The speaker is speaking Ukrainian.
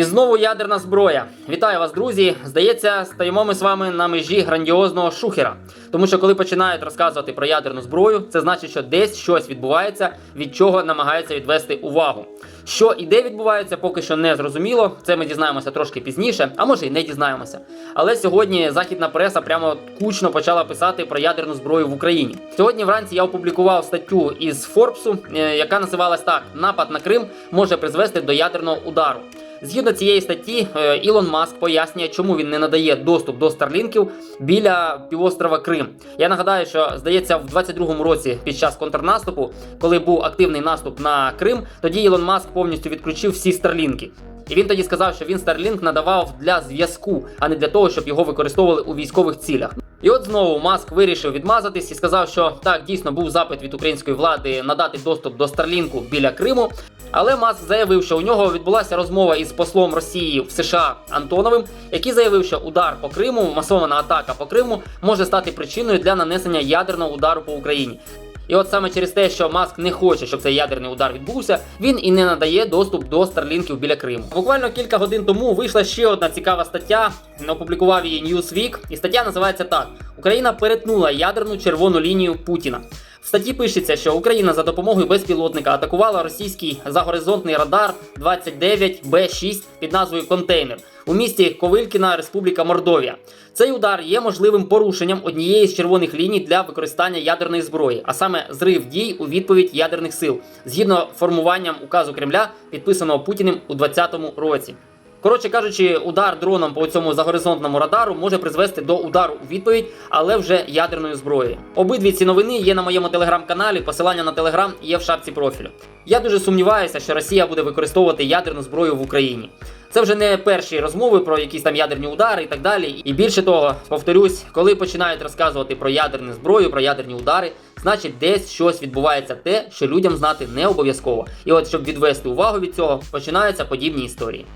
І знову ядерна зброя. Вітаю вас, друзі! Здається, стаємо ми з вами на межі грандіозного шухера. Тому що коли починають розказувати про ядерну зброю, це значить, що десь щось відбувається, від чого намагаються відвести увагу. Що і де відбувається, поки що не зрозуміло. Це ми дізнаємося трошки пізніше, а може й не дізнаємося. Але сьогодні західна преса прямо кучно почала писати про ядерну зброю в Україні. Сьогодні вранці я опублікував статтю із Форбсу, е, яка називалась так: Напад на Крим може призвести до ядерного удару. Згідно цієї статті, е, Ілон Маск пояснює, чому він не надає доступ до старлінків біля півострова Крим. Я нагадаю, що здається, в 22-му році під час контрнаступу, коли був активний наступ на Крим, тоді Ілон Маск повністю відключив всі старлінки. І він тоді сказав, що він Starlink надавав для зв'язку, а не для того, щоб його використовували у військових цілях. І от знову Маск вирішив відмазатись і сказав, що так дійсно був запит від української влади надати доступ до Старлінку біля Криму. Але Маск заявив, що у нього відбулася розмова із послом Росії в США Антоновим, який заявив, що удар по Криму, масована атака по Криму, може стати причиною для нанесення ядерного удару по Україні. І от саме через те, що Маск не хоче, щоб цей ядерний удар відбувся, він і не надає доступ до старлінків біля Криму. Буквально кілька годин тому вийшла ще одна цікава стаття. Опублікував її Newsweek, і стаття називається так: Україна перетнула ядерну червону лінію Путіна. В статті пишеться, що Україна за допомогою безпілотника атакувала російський загоризонтний радар 29Б6 під назвою Контейнер у місті Ковилькіна, Республіка Мордовія. Цей удар є можливим порушенням однієї з червоних ліній для використання ядерної зброї, а саме зрив дій у відповідь ядерних сил, згідно формуванням указу Кремля, підписаного Путіним у 2020 році. Коротше кажучи, удар дроном по цьому загоризонтному радару може призвести до удару у відповідь, але вже ядерною зброєю. Обидві ці новини є на моєму телеграм-каналі. Посилання на телеграм є в шапці профілю. Я дуже сумніваюся, що Росія буде використовувати ядерну зброю в Україні. Це вже не перші розмови про якісь там ядерні удари і так далі. І більше того, повторюсь, коли починають розказувати про ядерну зброю, про ядерні удари, значить десь щось відбувається те, що людям знати не обов'язково. І от щоб відвести увагу від цього, починаються подібні історії.